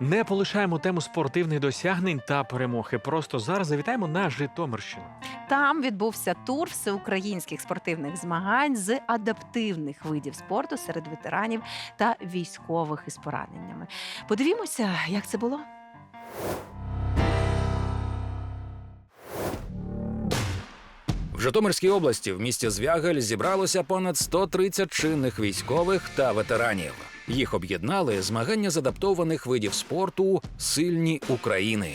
Не полишаємо тему спортивних досягнень та перемоги. Просто зараз завітаємо на Житомирщину. Там відбувся тур всеукраїнських спортивних змагань з адаптивних видів спорту серед ветеранів та військових із пораненнями. Подивімося, як це було. Житомирській області в місті Звягель зібралося понад 130 чинних військових та ветеранів. Їх об'єднали змагання з адаптованих видів спорту Сильні України.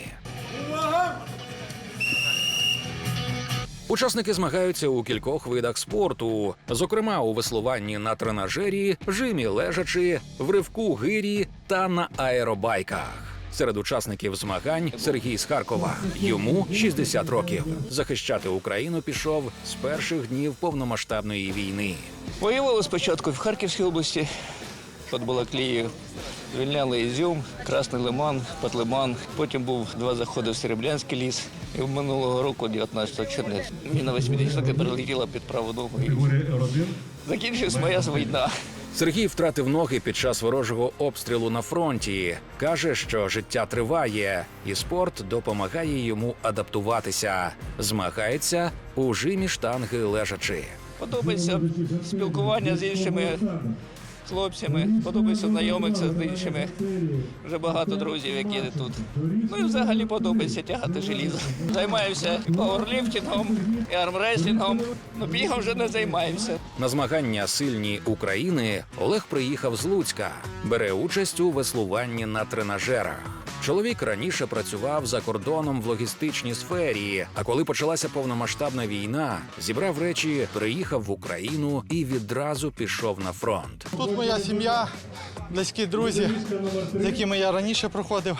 Учасники змагаються у кількох видах спорту, зокрема у веслуванні на тренажері, жимі лежачи, в ривку гирі та на аеробайках. Серед учасників змагань Сергій з Харкова. Йому 60 років. Захищати Україну пішов з перших днів повномасштабної війни. Воювали спочатку в Харківській області, під Балаклією. Звільняли Ізюм, Красний Лиман, Петлиман. Потім був два заходи в Серебрянський ліс. І в минулого року, 19 червня, міна 80 перелетіла під праву ногу. Закінчилась моя війна. Сергій втратив ноги під час ворожого обстрілу на фронті. каже, що життя триває, і спорт допомагає йому адаптуватися. Змагається у жимі штанги лежачи. Подобається спілкування з іншими хлопцями, подобається знайомитися з іншими. Вже багато друзів, які тут. Ну і взагалі подобається тягати желізо. Займаюся пауерліфтингом, і армреслінгом. Ну бігом вже не займаємося. На змагання сильні України Олег приїхав з Луцька, бере участь у веслуванні на тренажерах. Чоловік раніше працював за кордоном в логістичній сфері. А коли почалася повномасштабна війна, зібрав речі, приїхав в Україну і відразу пішов на фронт. Тут моя сім'я, близькі друзі, з якими я раніше проходив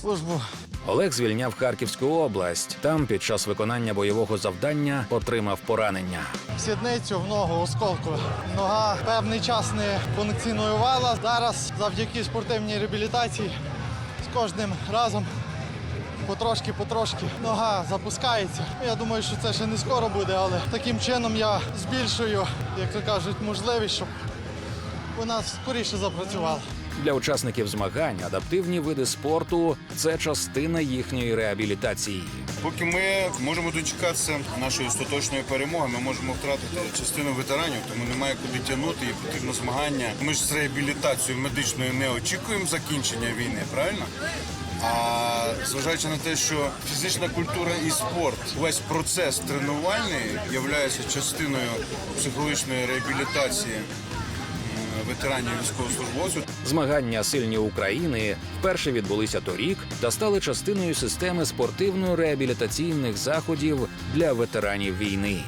службу. Олег звільняв Харківську область. Там під час виконання бойового завдання отримав поранення. Сідницю в ногу осколку. Нога певний час не функціонувала. Зараз завдяки спортивній реабілітації кожним разом потрошки-потрошки нога запускається. Я думаю, що це ще не скоро буде, але таким чином я збільшую, як то кажуть, можливість, щоб вона скоріше запрацювала. Для учасників змагань адаптивні види спорту це частина їхньої реабілітації. Поки ми можемо дочекатися нашої остаточної перемоги, ми можемо втратити частину ветеранів, тому немає куди тягнути і потрібно змагання. Ми ж з реабілітацією медичною не очікуємо закінчення війни, правильно? А зважаючи на те, що фізична культура і спорт, весь процес тренувальний є частиною психологічної реабілітації ветеранів військовослужбовців. Змагання сильні України вперше відбулися торік та стали частиною системи спортивно-реабілітаційних заходів для ветеранів війни.